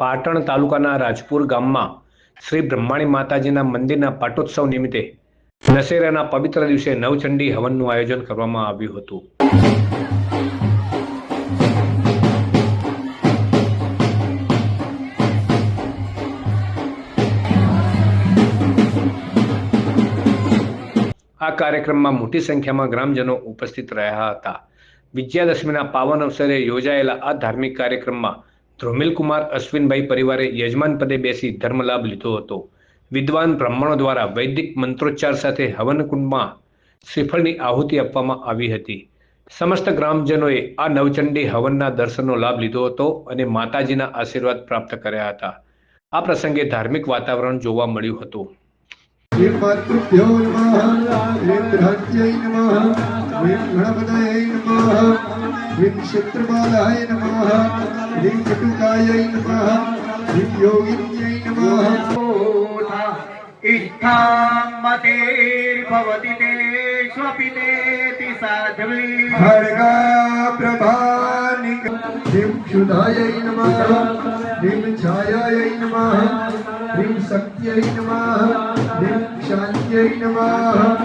પાટણ તાલુકાના રાજપુર ગામમાં શ્રી બ્રહ્માણી માતાજીના મંદિરના પાટોત્સવ નિમિત્તે દશેરાના પવિત્ર દિવસે નવચંડી હવનનું આયોજન કરવામાં આવ્યું હતું. આ કાર્યક્રમમાં મોટી સંખ્યામાં ગ્રામજનો ઉપસ્થિત રહ્યા હતા. વિજયાદશમીના પાવન અવસરે યોજાયેલા આ ધાર્મિક કાર્યક્રમમાં ધ્રુમિલકુમાર અશ્વિનભાઈ પરિવારે યજમાન પદે બેસી ધર્મલાભ લીધો હતો. વિદ્વાન બ્રાહ્મણો દ્વારા વૈદિક મંત્રોચ્ચાર સાથે હવનકુંડમાં શ્રીફળની આહુતિ આપવામાં આવી હતી. સમસ્ત ગ્રામજનોએ આ નવચંડી હવનના દર્શનનો લાભ લીધો હતો અને માતાજીના આશીર્વાદ પ્રાપ્ત કર્યા હતા. આ પ્રસંગે ધાર્મિક વાતાવરણ જોવા મળ્યું હતું. શ્રીમાતૃભ્યો નમઃ. ह्रीं शत्रुबालाय नमः ह्रीं कटुकायै नमः ह्रीं योगिन्यै नमः इष्ठामतेर्भवति ते स्वपितेति साध्वी भर्गा प्रभानि ह्रीं क्षुधायै नमः ह्रीं छायायै नमः ह्रीं शक्त्यै नमः ह्रीं शान्त्यै नमः